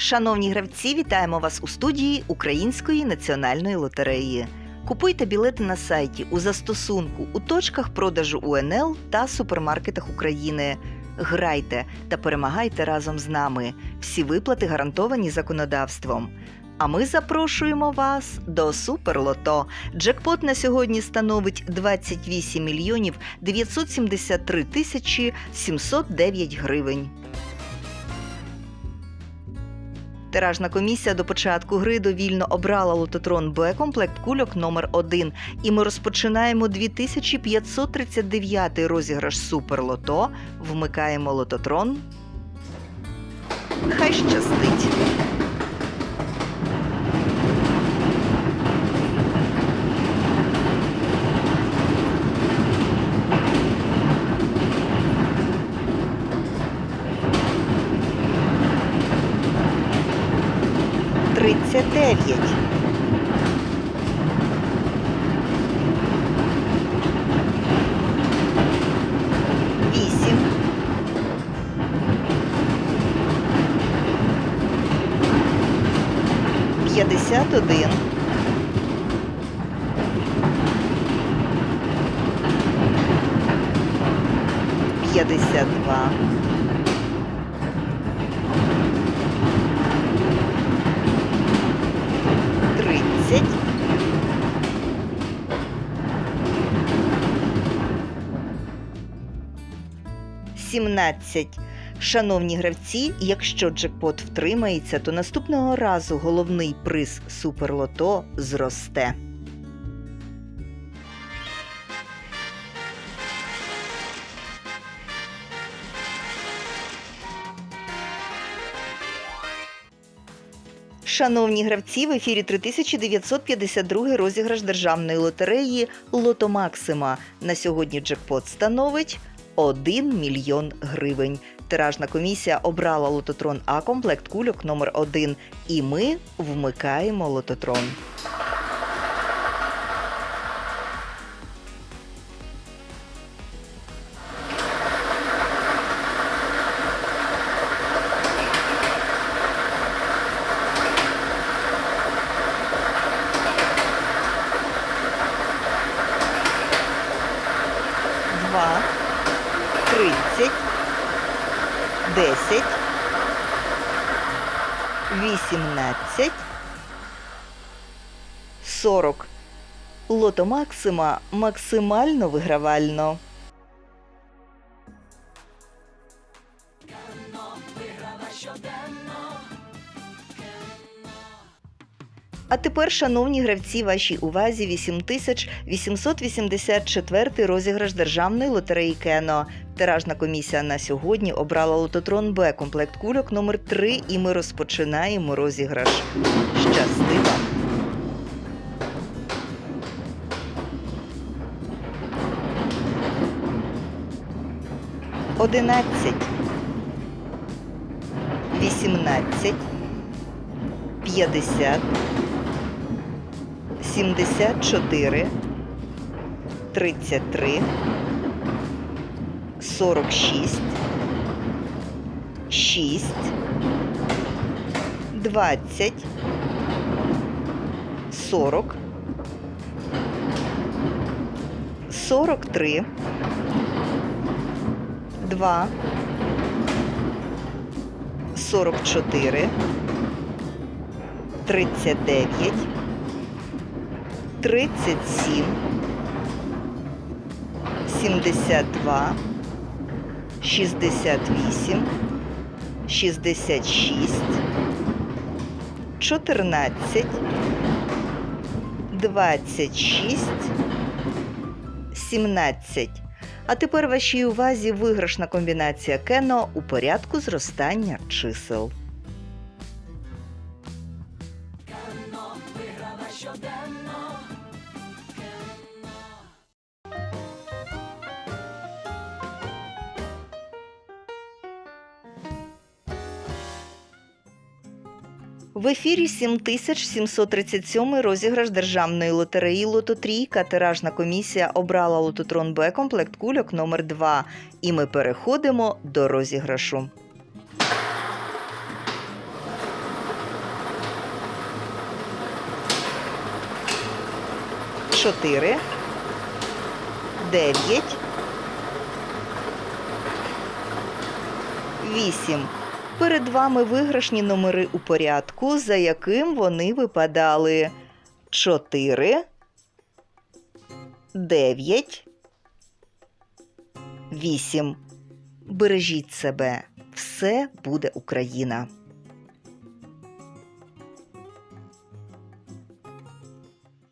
Шановні гравці, вітаємо вас у студії Української національної лотереї. Купуйте білети на сайті у застосунку у точках продажу УНЛ та супермаркетах України. Грайте та перемагайте разом з нами. Всі виплати гарантовані законодавством. А ми запрошуємо вас до Суперлото. Джекпот на сьогодні становить 28 мільйонів 973 тисячі 709 гривень. Тиражна комісія до початку гри довільно обрала лототрон Б комплект кульок номер 1 І ми розпочинаємо 2539 розіграш Суперлото. Вмикаємо лототрон. Хай щастить. Тридцять дев'ять. Вісім. П'ятдесят один. П'ятдесят два. 17. Шановні гравці, якщо джекпот втримається, то наступного разу головний приз Суперлото зросте. Шановні гравці, в ефірі 3952 розіграш державної лотереї Лото Максима. На сьогодні джекпот становить 1 мільйон гривень. Тиражна комісія обрала лототрон А комплект кульок номер 1 І ми вмикаємо лототрон. 10, 18, 40. Лото Максима максимально вигравально. Виграла щоденно. А тепер, шановні гравці, вашій увазі 8884 розіграш державної лотереї Кено. Тиражна комісія на сьогодні обрала лототрон Б комплект кульок номер 3 і ми розпочинаємо розіграш. Щасти вам! Одинадцять, вісімнадцять, п'ятдесят. 74, 33, 46, 6, 20, 40, 43, 2, 44, 39, 37, 72, 68, 66, 14, 26, 17. А тепер вашій увазі виграшна комбінація Кено у порядку зростання чисел. В ефірі 7737 розіграш державної лотереї Лототрійка. Тиражна комісія обрала лототрон Б комплект кульок номер 2 І ми переходимо до розіграшу. Чотири. Дев'ять. Вісім. Перед вами виграшні номери у порядку, за яким вони випадали 4, 9, 8. Бережіть себе. Все буде Україна!